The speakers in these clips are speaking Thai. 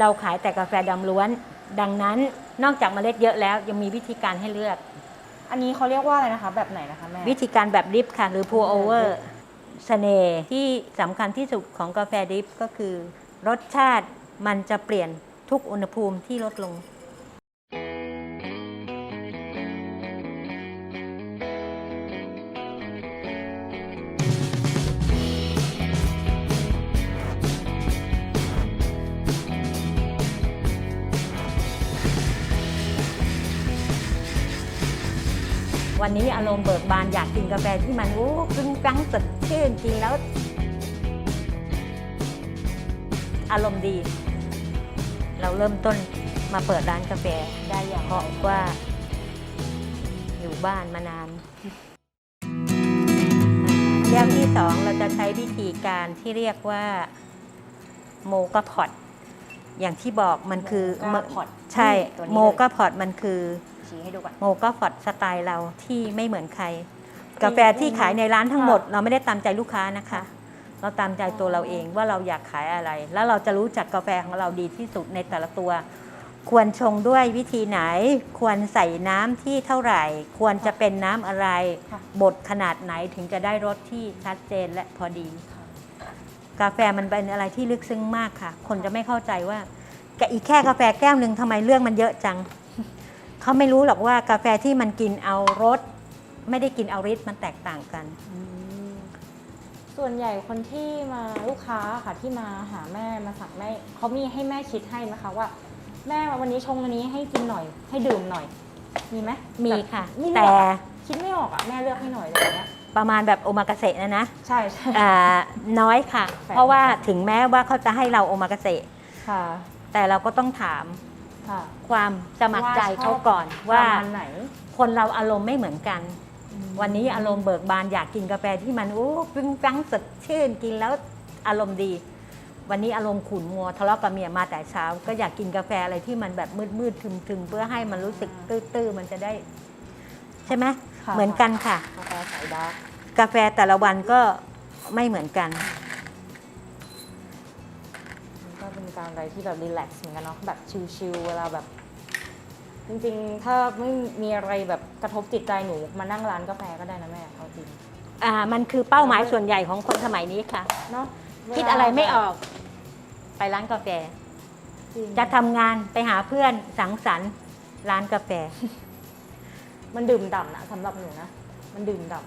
เราขายแต่กาแฟดำล้วน ดังนั้นนอกจากเมล็ดเยอะแล้วยังมีวิธีการให้เลือก อันนี้เขาเรียกว่าอะไรนะคะ แบบไหนนะคะแม่ วิธีการแบบดริฟค่ะ หรือ pour over เสน่ห์ที่สำคัญที่สุดของกาแฟดริฟก็คือ รสชาติมันจะเปลี่ยนทุกอุณหภูมิที่ลดลง วันนี้อารมณ์เบิกบานอยากกินกาแฟที่มันโอ้กึ้งกังสดชื่นกินแล้ว อารมณ์ดี เราเริ่มต้นมาเปิดร้านกาแฟได้อย่างเพราะว่า อยู่บ้านมานานแก้วที่สองเราจะใช้วิธีการที่เรียกว่าโมกาพอตอย่างที่บอกมันคือโมกาพอตใช่ตัวนี้เลยโมกาพอตมันคือ ชี้ให้ดูก่อน โมก็ฟอดสไตล์เราที่ไม่เหมือนใคร กาแฟที่ขายในร้านทั้งหมด เราไม่ได้ตามใจลูกค้านะคะ เราตามใจตัวเราเองว่าเราอยากขายอะไร แล้วเราจะรู้จักกาแฟของเราดีที่สุดในแต่ละตัว ควรชงด้วยวิธีไหน ควรใส่น้ำที่เท่าไหร่ ควรจะเป็นน้ำอะไรค่ะ บดขนาดไหนถึงจะได้รสที่ชัดเจนและพอดี กาแฟมันเป็นอะไรที่ลึกซึ้งมากค่ะ คนจะไม่เข้าใจว่าแกอีกแค่กาแฟแก้วหนึ่งทำไมเรื่องมันเยอะจัง เขาไม่รู้หรอกว่ากาแฟที่มันกินเอารสไม่ได้กินเอาฤทธิ์มันแตกต่างกัน ส่วนใหญ่คนที่มาลูกค้าค่ะที่มาหาแม่มาสั่งแม่เขามีให้แม่คิดให้ไหมคะว่า แม่วันนี้ชงอันนี้ให้กินหน่อย ให้ดื่มหน่อย มีไหมมีแบบค่ะนี่แต่คิดไม่ออกอะแม่เลือกให้หน่อยอะไรอย่างเงี้ยประมาณแบบโอมากาเสะนะนะ ใช่ใช่อ่าน้อยค่ะแฝงเพราะว่าถึงแม้ว่าเขาจะให้เราโอมากาเสะค่ะแต่เราก็ต้องถาม ค่ะ ความสมัครใจว่าชอบเขาก่อนว่าว่าประมาณไหน คนเราอารมณ์ไม่เหมือนกัน วันนี้อารมณ์เบิกบานอยากกินกาแฟที่มันโอ้ปึ้งปังสดชื่นกินแล้วอารมณ์ดี วันนี้อารมณ์ขุ่นมัวทะเลาะกับเมียมาแต่เช้า ก็อยากกินกาแฟอะไรที่มันแบบมืดมืดๆทึมๆเพื่อให้มันรู้สึกตื้อๆมันจะได้ ใช่ไหมค่ะเหมือนกันค่ะ กาแฟสายดาร์กกาแฟแต่ละวันก็ไม่เหมือนกัน ก็เป็นการอะไรที่แบบรีแลกซ์เหมือนกันเนาะแบบชิลๆเวลาแบบ จริงๆ ถ้าไม่มีอะไรแบบกระทบจิตใจหนูมานั่งร้านกาแฟก็ได้นะแม่เอาจริงอ่ามันคือเป้าหมายส่วนใหญ่ของคนสมัยนี้ค่ะ เนาะคิดอะไรไม่ออก ไปร้านกาแฟ จริงจะทำงานไปหาเพื่อนสังสรรค์ร้านกาแฟ มันดื่มด่ำนะสำหรับหนูนะ มันดื่มด่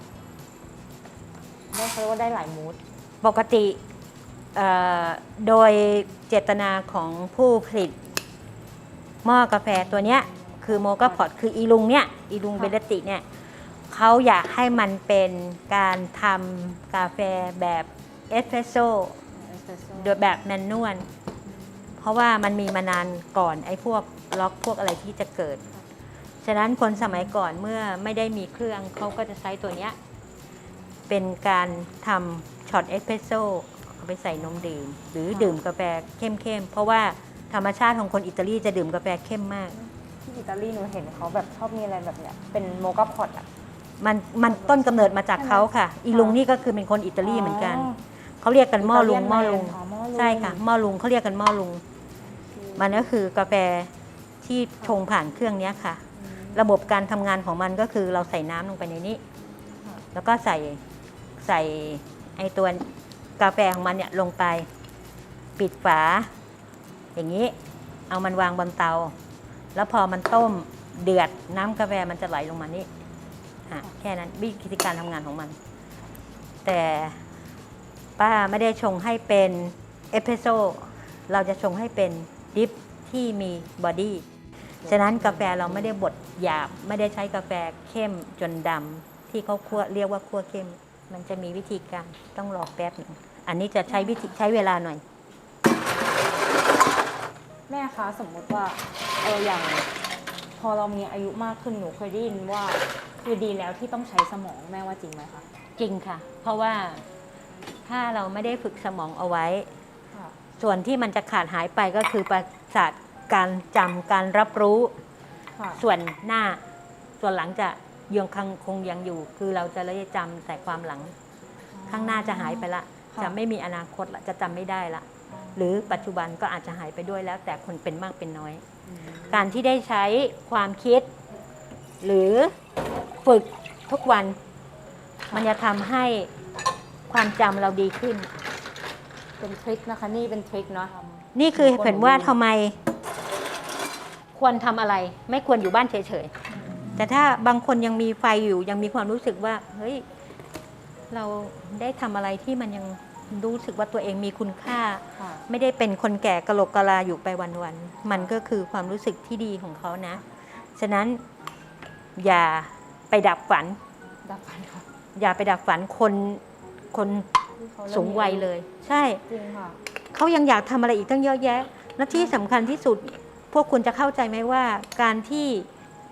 ำได้เขาเรียกว่าได้หลายมูดปกติเอ่อ โดยเจตนาของผู้ผลิตหม้อกาแฟตัวเนี้ยคือโมกาพอตคืออีลุงเนี่ยอีลุงเบลติเนี่ยเขาอยากให้มันเป็นการทำกาแฟแบบเอสเปรสโซ่โดยแบบแมนนวลเพราะว่ามันมีมานานก่อนไอ้พวกล็อกพวกอะไรที่จะเกิด ฉะนั้นคนสมัยก่อนเมื่อไม่ได้มีเครื่องเขาก็จะใช้ตัวเนี้ยเป็นการทำช็อตเอสเพรสโซ่ ไปใส่นมดื่ม หรือดื่มกาแฟเข้มๆ เพราะว่าธรรมชาติของคนอิตาลีจะดื่มกาแฟเข้มมาก ที่อิตาลีหนูเห็นเขาแบบชอบมีอะไรแบบเนี้ยเป็นโมกาพอตอะ มันมันต้นกำเนิดมาจากเขาค่ะ อีลุงนี่ก็คือเป็นคนอิตาลีเหมือนกัน เขาเรียกกันหม้อลุงหม้อลุง อ๋อหม้อลุง ใช่ค่ะหม้อลุงเขาเรียกกันหม้อลุง มันก็คือกาแฟที่ชงผ่านเครื่องเนี้ยค่ะ ระบบการทำงานของมันก็คือเราใส่น้ำลงไปในนี้ค่ะแล้วก็ใส่ใส่ไอตัว กาแฟของมันเนี่ยลงไป ปิดฝา อย่างนี้ เอามันวางบนเตา แล้วพอมันต้มเดือดน้ำกาแฟมันจะไหลลงมานี่อะแค่นั้นวิธีการทำงานของมัน แต่ป้าไม่ได้ชงให้เป็นเอสเพรสโซเราจะชงให้เป็นดิฟที่มีบอดี้ฉะนั้นกาแฟเราไม่ได้บดหยาบ ไม่ได้ใช้กาแฟเข้มจนดำที่เขาคั่วเรียกว่าคั่วเข้ม มันจะมีวิธีการต้องรอแป๊บหนึง อันนี้จะใช้วิธีใช้เวลาหน่อย แม่คะสมมุติว่าเอออย่างพอเรามีอายุมากขึ้นหนูเคยได้ยินว่า คือดีแล้วที่ต้องใช้สมองแม่ว่าจริงไหมคะจริงค่ะ เพราะว่าถ้าเราไม่ได้ฝึกสมองเอาไว้ค่ะส่วนที่มันจะขาดหายไปก็คือประสาทการจำการรับรู้ค่ะส่วนหน้าส่วนหลังจะยังคงคงยังอยู่ คือเราจะได้จำแต่ความหลัง ข้างหน้าจะหายไปละค่ะ จะไม่มีอนาคตละจะจำไม่ได้ละอ๋อหรือปัจจุบันก็อาจจะหายไปด้วยแล้ว แต่คนเป็นมากเป็นน้อย การที่ได้ใช้ความคิด หรือฝึกทุกวัน มันจะทำให้ความจำเราดีขึ้น เป็นทริคนะคะ นี่เป็นทริคเนาะนี่คือเห็นว่าทำไม ควรทำอะไร ไม่ควรอยู่บ้านเฉยๆแต่ถ้าบางคนยังมีไฟอยู่ยังมีความรู้สึกว่าเฮ้ย เราได้ทำอะไรที่มันยังรู้สึกว่าตัวเองมีคุณค่า ค่ะ ไม่ได้เป็นคนแก่กะโหลกกะลาอยู่ไปวันๆ มันก็คือความรู้สึกที่ดีของเขานะ ฉะนั้นอย่าไปดับฝัน ดับฟันค่ะอย่าไปดับฝันคนคนที่เขาเริ่มสูงวัยเลย ใช่ จริงค่ะ เขายังอยากทำอะไรอีกตั้งเยอะแยะ และที่สำคัญที่สุด พวกคุณจะเข้าใจไหมว่า การที่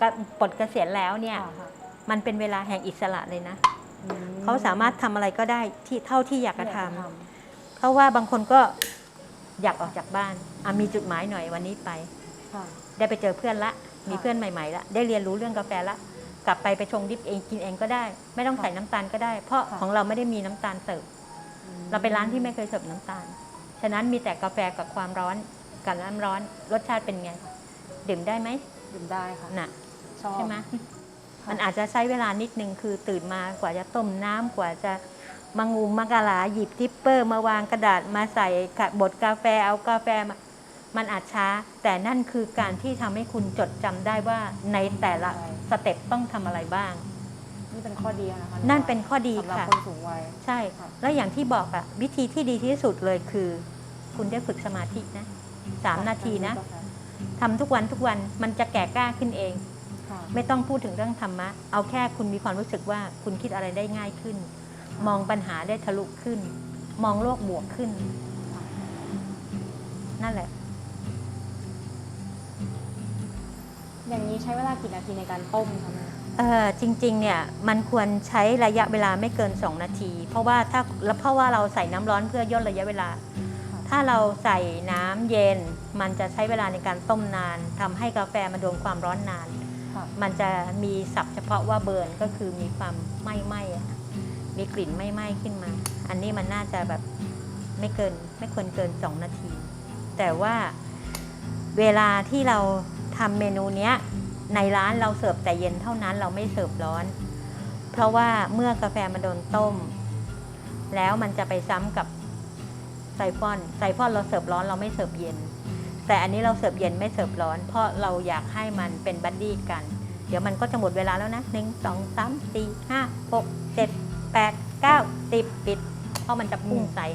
กะปลดเกษียณแล้วเนี่ย ค่ะ มันเป็นเวลาแห่งอิสระเลยนะอืม เขาสามารถทำอะไรก็ได้ที่เท่าที่อยากจะทอยากำเพราะว่าบางคนก็อยากออกจากบ้านอะมีจุดหมายหน่อยวันนี้ไปค่ะได้ไปเจอเพื่อนละมีค่ะเพื่อนใหม่ๆละได้เรียนรู้เรื่องกาแฟละกลับไปไปชงดิบเองกินเองก็ได้ ไม่ต้องค่ะใส่น้ำตาลก็ได้ เพราะค่ะของเราไม่ได้มีน้ำตาลเสิร์ฟเราเป็นร้านที่ไม่เคยเสิร์ฟน้ำตาล ฉะนั้นมีแต่กาแฟกับความร้อนกับน้ำร้อนรสชาติเป็นไง ดื่มได้ไหมดื่มได้ค่ะน่ะชอบใช่ไหมค่ะ มันอาจจะใช้เวลานิดนึงคือตื่นมากว่าจะต้มน้ำกว่าจะมางูมากะลาหยิบทิปเปอร์มาวางกระดาษมาใส่กะบดกาแฟเอากาแฟมามันอาจช้า แต่นั่นคือการที่ทำให้คุณจดจำได้ว่าในแต่ละสเต็ปต้องทำอะไรบ้าง นี่เป็นข้อดีนะคะนั่นเป็นข้อดีสำหรับค่ะคนสูงวัยใช่ค่ะแล้วอย่างที่บอกอะวิธีที่ดีที่สุดเลยคือ คุณได้ฝึกสมาธินะสามนาทีนะทำทุกวันทุกวันมันจะแก่กล้าขึ้นเองค่ะ ไม่ต้องพูดถึงเรื่องธรรมะ เอาแค่คุณมีความรู้สึกว่าคุณคิดอะไรได้ง่ายขึ้น มองปัญหาได้ทะลุขึ้น มองโลกบวกขึ้นค่ะนั่นแหละ อย่างนี้ใช้เวลากี่นาทีในการต้มคะแม่เออจริงๆเนี่ยมันควรใช้ระยะเวลาไม่เกิน 2 นาที เพราะว่าถ้าแล้วเพราะว่าเราใส่น้ำร้อนเพื่อย่นระยะเวลา ถ้าเราใส่น้ำเย็น มันจะใช้เวลาในการต้มนานทำให้กาแฟมันโดนความร้อนนานค่ะ มันจะมีศัพท์เฉพาะว่าเบิร์นก็คือมีความไหม้ไหม้มีกลิ่นไหม้ไหม้ขึ้นมา อันนี้มันน่าจะแบบไม่เกินไม่ควรเกิน 2 นาที แต่ว่าเวลาที่เราทำเมนูเนี้ยในร้านเราเสิร์ฟแต่เย็นเท่านั้นเราไม่เสิร์ฟร้อน เพราะว่าเมื่อกาแฟมันโดนต้ม แล้วมันจะไปซ้ำกับไซฟอนไซฟอนเราเสิร์ฟร้อนเราไม่เสิร์ฟเย็น แต่อันนี้เราเสิร์ฟเย็นไม่เสิร์ฟร้อน เพราะเราอยากให้มันเป็นบัดดี้กัน เดี๋ยวมันก็จะหมดเวลาแล้วนะหนึ่งสองสามสี่ห้าหกเจ็ดแปดเก้าสิบปิด เพราะมันจะพุ่งใส่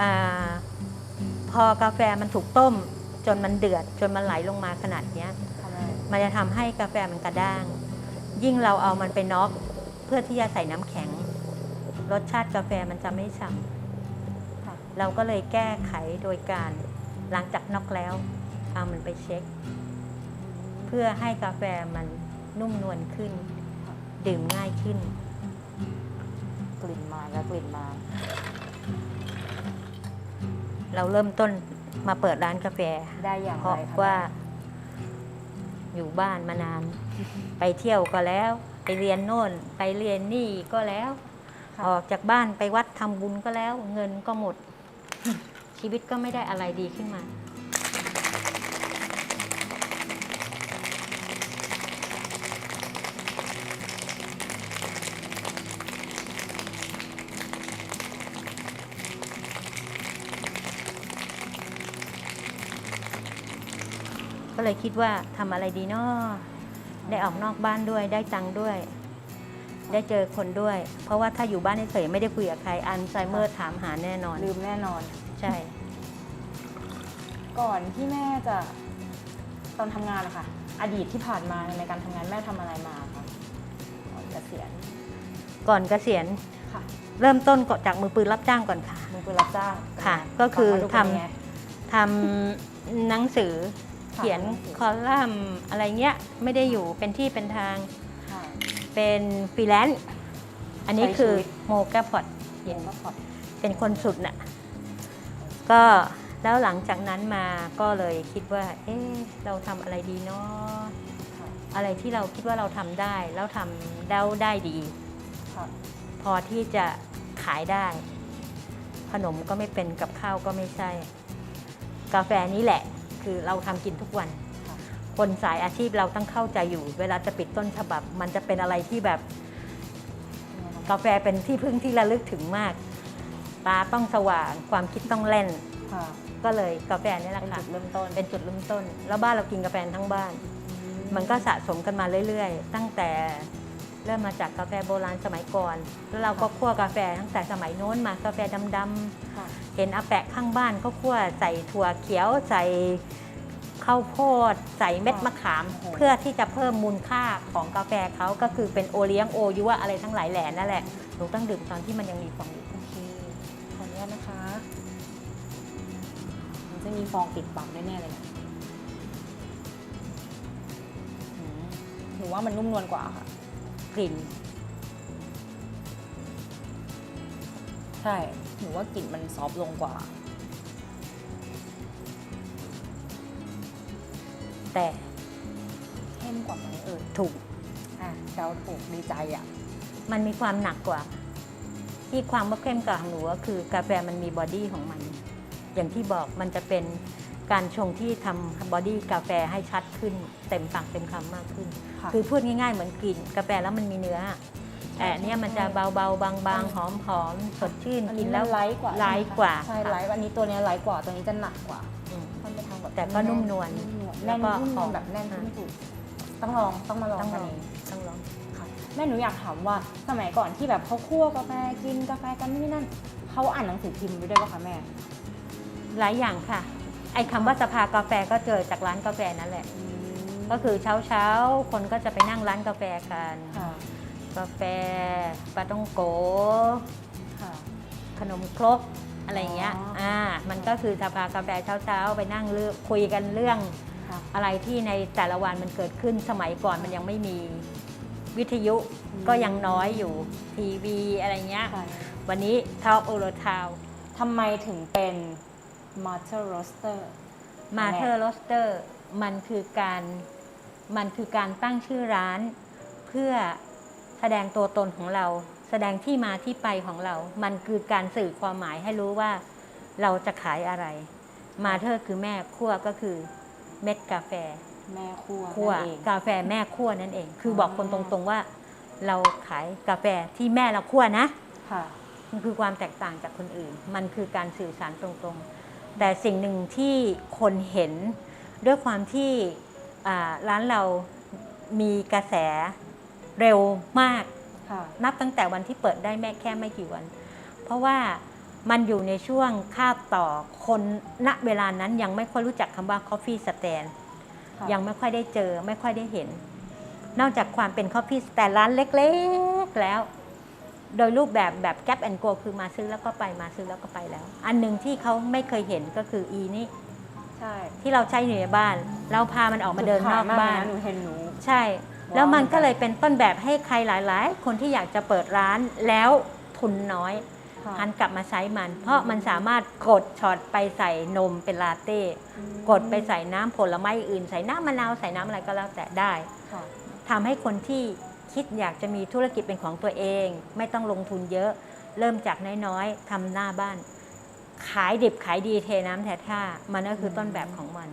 อ่าพอกาแฟมันถูกต้ม จนมันเดือด จนมันไหลลงมาขนาดเนี้ยค่ะแม่มันจะทำให้กาแฟมันกระด้าง ยิ่งเราเอามันไปน็อกเพื่อที่จะใส่น้ำแข็ง รสชาติกาแฟมันจะไม่ฉ่ค่ะำเราก็เลยแก้ไขโดยการ หลังจากน็อกแล้วเอามันไปเช็ค เพื่อให้กาแฟมันนุ่มนวลขึ้น ดื่มง่ายขึ้น กลิ่นมาแล้วกลิ่นมา เราเริ่มต้นมาเปิดร้านกาแฟ ได้อย่างเพไรราะคะว่าแม่อยู่บ้านมานาน ไปเที่ยวก็แล้ว ไปเรียนโน่น ไปเรียนนี่ก็แล้วค่ะออกจากบ้านไปวัดทำบุญก็แล้ว เงินก็หมด ชีวิตก็ไม่ได้อะไรดีขึ้นมา ก็เลยคิดว่าทำอะไรดีเนาะได้ออกนอกบ้านด้วยได้ตังค์ด้วย ได้เจอคนด้วย เพราะว่าถ้าอยู่บ้านเฉยๆไม่ได้คุยกับใครอัลไซเมอร์ถามหาแน่นอน ลืมแน่นอน ใช่ ก่อนที่แม่จะตอนทำงานอะค่ะอดีตที่ผ่านมาในการทำงานแม่ทำอะไรมาคะก่อนเกษียณก่อนเกษียณค่ะเริ่มต้นก็จากมือปืนรับจ้างก่อนค่ะ มือปืนรับจ้างค่ะก็คือฟังมาดูเป็นทำยังไงทำหนังสือค่ะเขียนหนังสือคอลัมน์อะไรเงี้ยไม่ได้อยู่เป็นที่เป็นทางค่ะ เป็นฟรีแลนซ์อันนี้ใช้คือชีวิตโมกาพอดเย็นก็ผ่อนเป็นคนสุดน่ะก็ แล้วหลังจากนั้นมาก็เลยคิดว่า เอ๊ะเราทำอะไรดีเนาะค่ะอะไรที่เราคิดว่าเราทำได้แล้วทำได้ได้ดี ค่ะพอที่จะขายได้คขนมก็ไม่เป็นกับข้าวก็ไม่ใช่ กาแฟนี้แหละ คือเราทำกินทุกวัน ค่ะคนสายอาชีพเราต้องเข้าใจอยู่ เวลาจะปิดต้นฉบับ มันจะเป็นอะไรที่แบบกาแฟเป็นที่พึ่งที่ระลึกถึงมาก ตาต้องสว่างความคิดต้องเล่น ค่ะ ก็เลยกาแฟนี่แหละเป็นค่ะจุดเริ่มต้นเป็นจุดเริ่มต้น แล้วบ้านเรากินกาแฟทั้งบ้าน มันก็สะสมกันมาเรื่อยๆ ตั้งแต่เริ่มมาจากกาแฟโบราณสมัยก่อน แล้วเราก็คั่วกาแฟตั้งแต่สมัยโน้นมากาแฟดำค่ะๆเห็นอาแปะข้างบ้านก็คั่วใส่ถั่วเขียวใส่ข้าวโพดใส่เม็ดมะขามโอ้โหเพื่อที่จะเพิ่มมูลค่าของกาแฟเขาก็คือเป็นโอเลี้ยงโอยัวอะไรทั้งหลายแหล่นั่นแหละหนูต้องดื่มตอนที่มันยังมีฟองอยู่ จะมีฟองติดปักแน่ๆเลยนะอืมหนูว่ามันนุ่มนวลกว่าค่ะ กลิ่น ใช่หนูว่ากลิ่นมันซอฟต์ลงกว่า แต่เข้มกว่าไหมเอ่ยถูก อะเดาถูกดีใจอะ มันมีความหนักกว่า ที่ความว่าเข้มกว่าของหนูก็คือกาแฟมันมีบอดี้ของมัน อย่างที่บอกมันจะเป็นการชงที่ทำบอดี้กาแฟให้ชัดขึ้น เต็มปากเต็มคำมากขึ้น ค่ะคือพูดง่ายๆเหมือนกลิ่นกาแฟแล้วมันมีเนื้อ แต่อันเนี่ยมันจะเบาๆ บางๆ หอมๆ สดชื่นอันกินี้นแล้แล้วว ไลท์กว่าไลท์กว่าใช่ไลท์อันนี้ตัวเนี้ยไลท์กว่าตัวนี้จะหนักกว่าอืม มันเป็นทางแบบแต่ก็นุ่มนวลนุ่มนวลแล้แน่วนก็นุ่มนวลหอมแบบแน่นอ่าขึ้นถูกต้องลองต้องมาลองต้องกัลนองเองต้องลอง ค่ะแม่หนูอยากถามว่าสมัยก่อนที่แบบเขาคั่วกาแฟกินกาแฟกันนี่นั่นเขาอ่านหนังสือพิมพ์ไปด้วยป่ะคะแม่ หลายอย่างค่ะ ไอ้คำว่าสภากาแฟก็เจอจากร้านกาแฟนั่นแหละ ก็คือเช้าเช้าๆคนก็จะไปนั่งร้านกาแฟกัน ค่ะกาแฟปลาต้องโก ค่ะ ขนมครกอะไรอย่างเงี้ย อ๋ออ่ อ่า มันก็คือสภากาแฟเช้าๆ ไปนั่งเลือกคุยกันเรื่องค่ะอะไรที่ในแต่ละวันมันเกิดขึ้นสมัยก่อนมันยังไม่มีวิทยุอืมก็ยังน้อยอยู่ทีวีอะไรเงี้ย ค่ะวันนี้ทาวโอโรทาว ทำไมถึงเป็น Master Roaster มาเธอร์โรสเตอร์มันคือการมันคือการตั้งชื่อร้าน เพื่อแสดงตัวตนของเรา แสดงที่มาที่ไปของเรา มันคือการสื่อความหมายให้รู้ว่าเราจะขายอะไร มาเธอร์คือแม่คั่วก็คือเม็ดกาแฟ แม่ครัวคั่วนั่นเองกาแฟแม่คั่วนั่นเอง คือบอกคนตรงๆว่า เราขายกาแฟที่แม่เราคั่วนะค่ะ มันคือความแตกต่างจากคนอื่น มันคือการสื่อสารตรงๆ แต่สิ่งหนึ่งที่คนเห็นด้วยความที่อ่าร้านเรามีกระแสเร็วมากค่ะนับตั้งแต่วันที่เปิดได้แม่แค่ไม่กี่วัน เพราะว่ามันอยู่ในช่วงคาบต่อคนณเวลานั้นยังไม่ค่อยรู้จักคำว่า coffee stand ค่ะยังไม่ค่อยได้เจอไม่ค่อยได้เห็น นอกจากความเป็นคอฟฟี่สแตนร้านเล็ก ๆแล้ว โดยรูปแบบแบบแก p แอนโกคือมาซื้อแล้วก็ไปมาซื้อแล้วก็ไปแล้ว อันหนึ่งที่เขาไม่เคยเห็นก็คืออีนี่ใช่ที่เราใช้อยู่ในบ้าน เราพามันออกมาเดินนอกขยมบ้านเลยะหนูเห็นหนูใช่ แล้วมันก็เลยเป็นต้นแบบให้ใครหลาย ๆ คนที่อยากจะเปิดร้านแล้วทุนน้อยค่ะหันกลับมาใช้มัน เพราะมันสามารถกดช็อตไปใส่นมเป็นลาเต้กดไปใส่น้ำผลไม้อื่น ใส่น้ำมะนาวใส่น้ำอะไรก็แล้วแต่ได้ค่ะทำให้คนที่ คิดอยากจะมีธุรกิจเป็นของตัวเอง ไม่ต้องลงทุนเยอะ เริ่มจากน้อยๆทำหน้าบ้าน ขายดิบขายดีเทน้ำแท้ท่ามันก็คือต้นแบบของมัน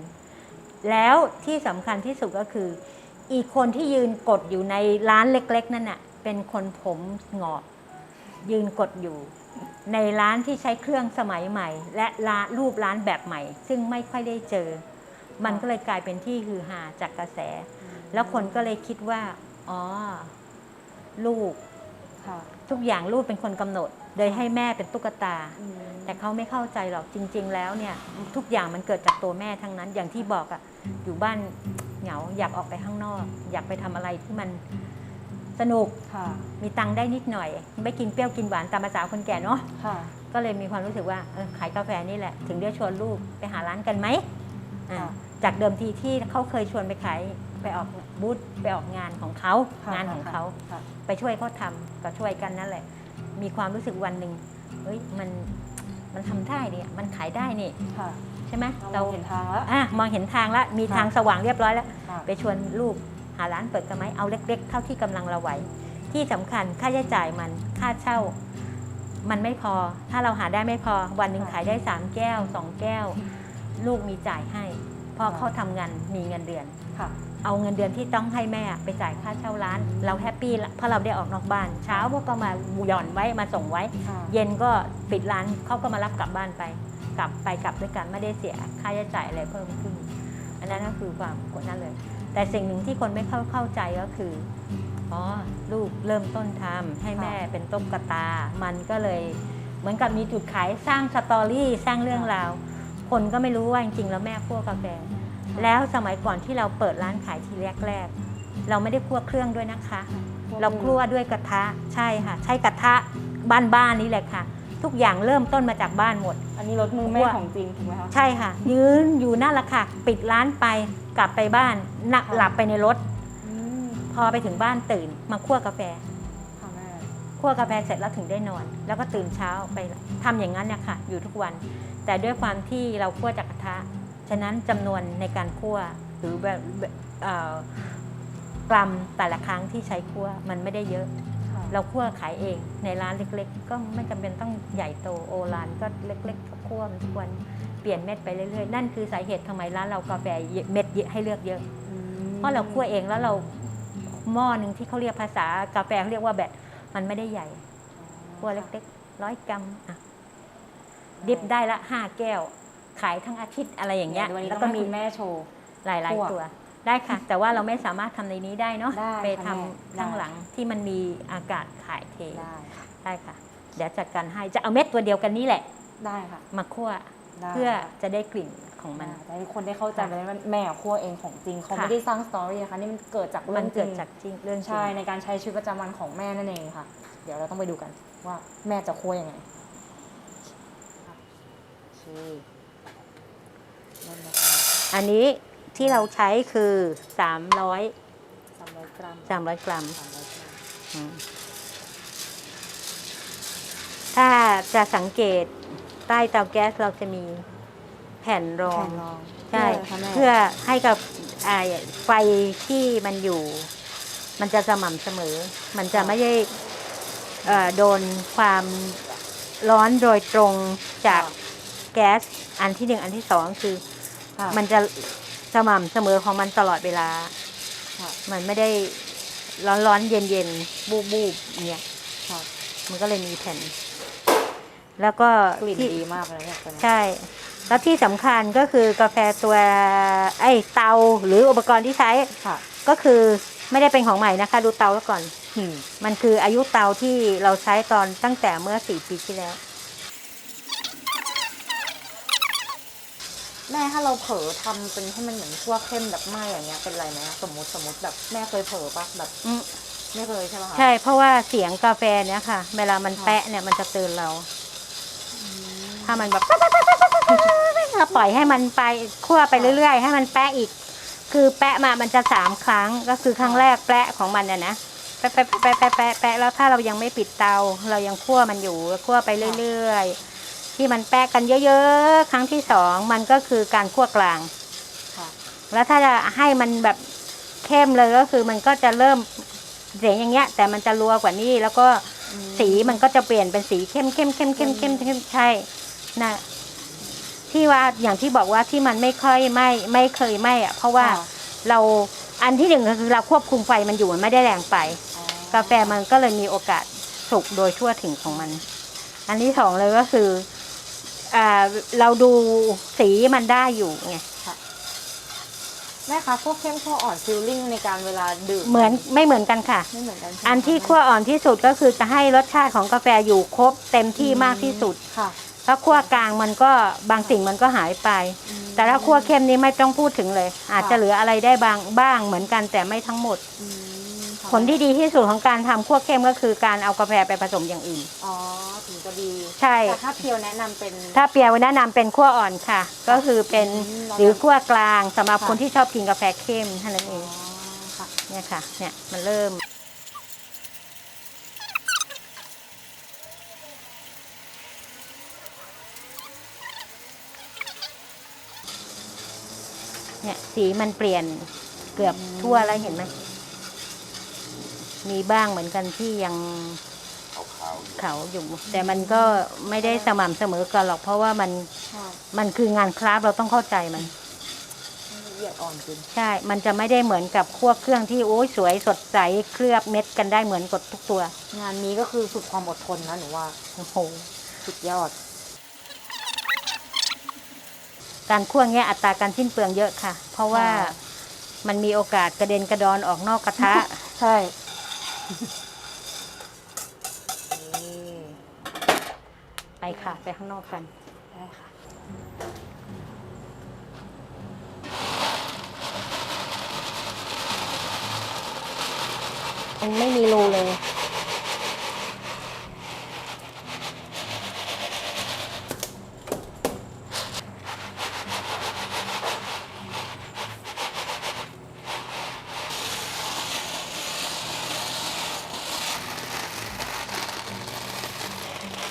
แล้วที่สำคัญที่สุดก็คือ อีกคนที่ยืนกดอยู่ในร้านเล็ก ๆ นั่นน่ะเป็นคนผมหงอกยืนกดอยู่ ในร้านที่ใช้เครื่องสมัยใหม่ และร้านรูปร้านแบบใหม่ ซึ่งไม่ค่อยได้เจอ มันก็เลยกลายเป็นที่ฮือฮาจากกระแส แล้วคนก็เลยคิดว่า อ๋อ ลูก ค่ะ ทุกอย่างลูกเป็นคนกำหนด โดยให้แม่เป็นตุ๊กตา อืมแต่เขาไม่เข้าใจหรอกจริง ๆ แล้วเนี่ยทุกอย่างมันเกิดจากตัวแม่ทั้งนั้น อย่างที่บอกอะอยู่บ้านเหงาอยากออกไปข้างนอก อยากไปทำอะไรที่มันสนุกค่ะ มีตังค์ได้นิดหน่อย ไม่กินเปรี้ยวกินหวานตามภาษาคนแก่เนาะค่ะ ก็เลยมีความรู้สึกว่าเออขายกาแฟนี่แหละ ถึงได้ชวนลูกไปหาร้านกันไหมอ่าค่ะ จากเดิมทีที่เขาเคยชวนไปขาย ไปออกบูธไปออกงานของเขาค่ะงานของเขาค่ะ ไปช่วยเขาทำก็ช่วยกันนั่นแหละ มีความรู้สึกวันหนึ่งเฮ้ยมันมันทำได้เนี่ยมันขายได้นี่ ค่ะใช่ไหมเราเห็นทางแล้ว อะมองเห็นทางแล้วมีค่ะทางสว่างเรียบร้อยแล้ว ค่ะ ไปชวนลูกหาร้านเปิดกันไหมเอาเล็ก ๆ เท่าที่กำลังเราไหวที่สำคัญค่าใช้จ่ายมันค่าเช่า มันไม่พอ ถ้าเราหาได้ไม่พอ วันหนึ่งขายได้3แก้ว2แก้ว ลูกมีจ่ายให้เพ ราะเขาทำงานมีเงินเดือนค่ะเอาเงินเดือนที่ต้องให้แม่ไปจ่ายค่าเช่าร้าน เราแฮปปี้ละเพราะเราได้ออกนอกบ้าน เช้าพวกก็มาหย่อนไว้มาส่งไว้ค่ะเย็นก็ปิดร้านเขาก็มารับกลับบ้านไป กลับไปกลับด้วยกันไม่ได้เสียค่าใช้จ่ายอะไรเพิ่มขึ้น อันนั้นก็คือความกดนั้นเลย แต่สิ่งหนึ่งที่คนไม่เข้าเข้าใจก็คืออ๋อลูกเริ่มต้นทำให้แม่เป็นต้มกระตา มันก็เลยเหมือนกับมีจุดขายสร้างสตอรี่สร้างเรื่องราว คนก็ไม่รู้ว่าจริงๆแล้วแม่คั่วกาแฟ แล้วสมัยก่อนที่เราเปิดร้านขายทีแรกๆเราไม่ได้คั่วเครื่องด้วยนะคะ เราคั่วด้วยกระทะใช่ค่ะ ใช้กระทะบ้านๆนี้แหละค่ะ ทุกอย่างเริ่มต้นมาจากบ้านหมด อันนี้รถมือแม่คั่วของจริงถูกไหมคะใช่ค่ะ ยืนอยู่นั่นแหละค่ะ ปิดร้านไปกลับไปบ้านนักค่ะหลับไปในรถอืมพอไปถึงบ้านตื่นมาคั่วกาแฟค่ะแม่คั่วกาแฟเสร็จแล้วถึงได้นอน แล้วก็ตื่นเช้าไปทำอย่างนั้นเนี่ยค่ะ อยู่ทุกวัน แต่ด้วยความที่เราคั่วจากกระทะ ฉะนั้นจำนวนในการคั่วหรือแบบแบบเอ่อกรัมแต่ละครั้งที่ใช้คั่วมันไม่ได้เยอะค่ะเราคั่วขายเองในร้านเล็ก ๆ ก็ไม่จำเป็นต้องใหญ่โตโอรานก็เล็กๆก็คั่วมันทุกวันเปลี่ยนเม็ดไปเรื่อยๆ นั่นคือสาเหตุทำไมร้านเรากาแฟเม็ดเยอะให้เลือกเยอะอืมเพราะเราคั่วเองแล้วเราหม้อหนึ่งที่เขาเรียกภาษากาแฟเขาเรียกว่าแบตมันไม่ได้ใหญ่คั่วเล็กๆร้อยกรัมอะ ดิบได้ละห้าแก้ว ขายทั้งอาทิตย์อะไรอย่างเงี้ยดี๋ววันนี้แล้วต้ก็องให้มีคุณแม่โชว์ หลายคั่วๆตัว ได้ค่ะ แต่ว่าเราไม่สามารถทำในนี้ได้เนาะได้ไปค่ะทำแม่ข้างได้ หลังที่มันมีอากาศถ่ายเทได้ค่ะได้ค่ะ เดี๋ยวจัดการให้จะเอาเม็ดตัวเดียวกันนี่แหละ ได้ค่ะมาคั่วได้เพื่อจะได้กลิ่นของมัน จะให้คนได้เข้าใจไปเลยว่าแม่คั่วเองของจริงเขาค่ะ ไม่ได้สร้างสตอรี่นะคะนี่มันเกิดจากมัเรื่อนงจเกิริดงจากจริงเรื่องจริงใช่ในการใช้ชีวิตประจำวันของแม่นั่นเองค่ะ เดี๋ยวเราต้องไปดูกันว่าแม่จะคั่วยังไงโอเคเริ่มนะคะอันนี้ที่เราใช้คือ300สามร้อยกรัม300กรัมสามร้อยกรัมอืมถ้าจะสังเกตใต้เตาแก๊สเราจะมีแผ่นรองแผ่นรองใช่เพื่ออะไรคะแม่เพื่อให้กับอ่าไฟที่มันอยู่ มันจะสม่ำเสมอ มันจะไม่ได้เอ่อโดนความร้อนโดยตรงจาก แก๊สอันที่หนึ่งอันที่สองคือ ค่ะ มันจะสม่ำเสมอของมันตลอดเวลา ค่ะ มันไม่ได้ร้อนร้อนๆเย็นเย็นๆบูบบูบๆเนี่ยค่ะ มันก็เลยมีแผ่น แล้วก็กลิ่นที่ดีมากเลยเนี่ยตัวเนี้ยใช่ แล้วที่สำคัญก็คือกาแฟตัวไอ้เตาหรืออุปกรณ์ที่ใช้ค่ะก็คือไม่ได้เป็นของใหม่นะคะ ดูเตาแล้วก่อนหืมมันคืออายุเตาที่เราใช้ตอนตั้งแต่เมื่อสี่ปีที่แล้ว แม่ถ้าเราเผลอทำเป็นให้มันเหมือนคั่วเข้มแบบไหม้อย่างเงี้ยเป็นไรไหมสมมติสมมติแบบแม่เคยเผลอปะแบบอืมไม่เคยใช่ปะคะใช่เพราะว่าเสียงกาแฟเนี่ยค่ะ เวลามันค่ะแปะเนี่ยมันจะเตือนเรา ถ้ามันแบบเราปล่อยให้มันไปคั่วไปเรื่อยๆ ให้มันแปะอีก คือแปะมามันจะสามครั้งก็คือครั้งแรกแปะของมันเนี่ยนะแปะแปะแปะแปะแปะแปะแล้วถ้าเรายังไม่ปิดเตา เรายังคั่วมันอยู่คั่วไปเรื่อยๆ ที่มันแปะกันเยอะๆ ครั้งที่สองมันก็คือการคั่วกลางค่ะแล้วถ้าจะให้มันแบบเข้มเลยก็คือมันก็จะเริ่มเสียงอย่างเงี้ย แต่มันจะรัวกว่านี้แล้วก็อืมสีมันก็จะเปลี่ยนเป็นสีเข้มเข้มเข้มเข้มเข้มเข้มใช่นะที่ว่าอย่างที่บอกว่าที่มันไม่ค่อยไหม่ไม่เคยไหม่อะเพราะว่าค่ะเราอันที่หนึ่งก็คือเราควบคุมไฟมันอยู่มันไม่ได้แรงไปอ๋อกาแฟมันก็เลยมีโอกาสสุกโดยทั่วถึงของมัน อันที่สองเลยก็คืออ่า เราดูสีมันได้อยู่ไงแม่คะคั่วเข้มคั่วอ่อนฟิลลิ่งในการเวลาดื่มเหมือนไม่เหมือนกันค่ะ ไม่เหมือนกันใช่ไหมอันที่คะคั่วอ่อนที่สุดก็คือจะให้รสชาติของกาแฟอยู่ครบเต็มที่มากที่สุดค่ะถ้าคั่วกลางมันก็บางสิ่งมันก็หายไปอืมแต่ถ้าคั่วเข้มนี้ไม่ต้องพูดถึงเลย อาจจะค่ะเหลืออะไรได้บางบ้างเหมือนกันแต่ไม่ทั้งหมดอืมค่ะ ผลที่ดีที่สุดของการทำคั่วเข้มก็คือการเอากาแฟไปผสมอย่างอื่น อ๋อถึงจะดีใช่ แต่ถ้าเพียวแนะนำเป็น ถ้าเปียแนะนำเป็นคั่วอ่อนค่ะ ก็คือเป็นอืมหรือคั่วกลางสำหรับค่ะ คนที่ชอบกินกาแฟเข้มเท่านั้นเออ๋องค่ะเนี่ยค่ะเนี่ยมันเริ่ม เนี่ยสีมันเปลี่ยนเกือบทั่วแล้วเห็นไหม มีบ้างเหมือนกันที่ยังเขาอยู่ แต่มันก็ไม่ได้สม่ำเสมอกันหรอก เพราะว่ามันค่ะมันคืองานคราฟต์เราต้องเข้าใจมันละเอียดอ่อนจริงใช่ มันจะไม่ได้เหมือนกับพวกเครื่องที่โอ้ยสวยสดใสเคลือบเม็ดกันได้เหมือนกดทุกตัว งานนี้ก็คือสุดความอดทนนะหนูว่าโอ้โหสุดยอด การคั่วเงี้ยอัตราการสิ้นเปลืองเยอะค่ะ เพราะว่าค่ะมันมีโอกาสกระเด็นกระดอนออกนอกกระทะ ใช่ ไปค่ะ ไปข้างนอกกันได้ค่ะ มันไม่มีรูเลย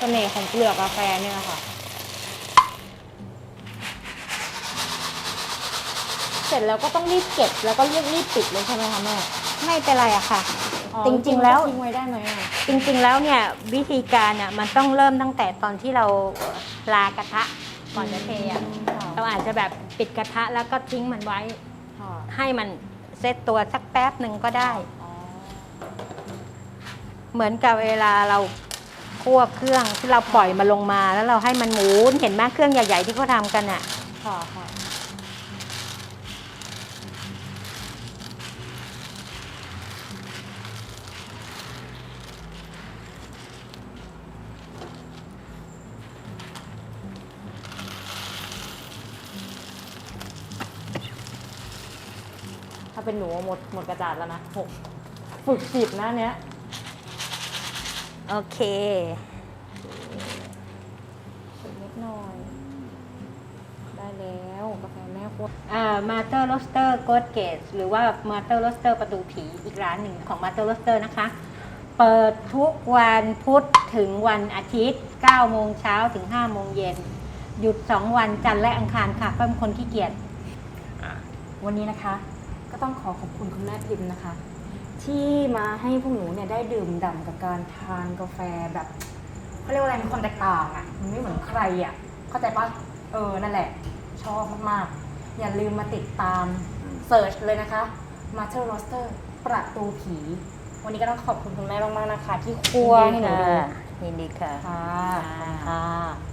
เสน่ห์ของเปลือกกาแฟเนี่ยค่ะ เสร็จแล้วก็ต้องรีบเก็บแล้วก็รีบรีบปิดเลยใช่ไหมคะแม่ไม่เป็นไรอะค่ะ อ๋อจริงๆแล้ว ทิ้งไว้ได้ไหมอะจริงๆแล้วเนี่ยวิธีการเนี่ยมันต้องเริ่มตั้งแต่ตอนที่เราลากระทะก่อนจะเทอะค่ะเราอาจจะแบบปิดกระทะแล้วก็ทิ้งมันไว้ ค่ะให้มันเซตตัวสักแป๊บหนึ่งก็ได้ อ๋อเหมือนกับเวลาเรา คั่วเครื่องที่เราปล่อยมาลงมาแล้วเราให้มันหมุนเห็นไหมเครื่องใหญ่ๆที่เขาทำกันอะค่ะค่ะถ้าเป็นหนูหมดหมดกระดาษแล้วนะหกฝึกสิบนะเนี้ย โอเคฝึกนิดหน่อย ได้แล้วกาแฟแม่ครัวอ่ามาเตอร์โรสเตอร์โกดเกตหรือว่ามาเตอร์โรสเตอร์ประตูผีอีกร้านหนึ่งของมาเตอร์โรสเตอร์นะคะ เปิดทุกวันพุธถึงวันอาทิตย์ 9 โมงเช้าถึง 5 โมงเย็น หยุด 2 วันจันทร์และอังคารค่ะเพิ่มคนขี้เกียจวันนี้นะคะ ก็ต้องขอขอบคุณคุณแม่พิมพ์นะคะ ที่มาให้พวกหนูเนี่ยได้ดื่มด่ำกับการทานกาแฟแบบเขาเรียกว่าอะไรมีความแตกต่างอะมันไม่เหมือนใครอะเข้าใจปะเออนั่นแหละ ชอบมากๆ อย่าลืมมาติดตามเสิร์ชเลยนะคะ m a t e r Roaster ประตูผี วันนี้ก็ต้องขอบคุณคุณแม่มากๆนะคะ ที่คั่วให้หนูดูยินดีค่ะ ค่ะขอบคุณค่ะ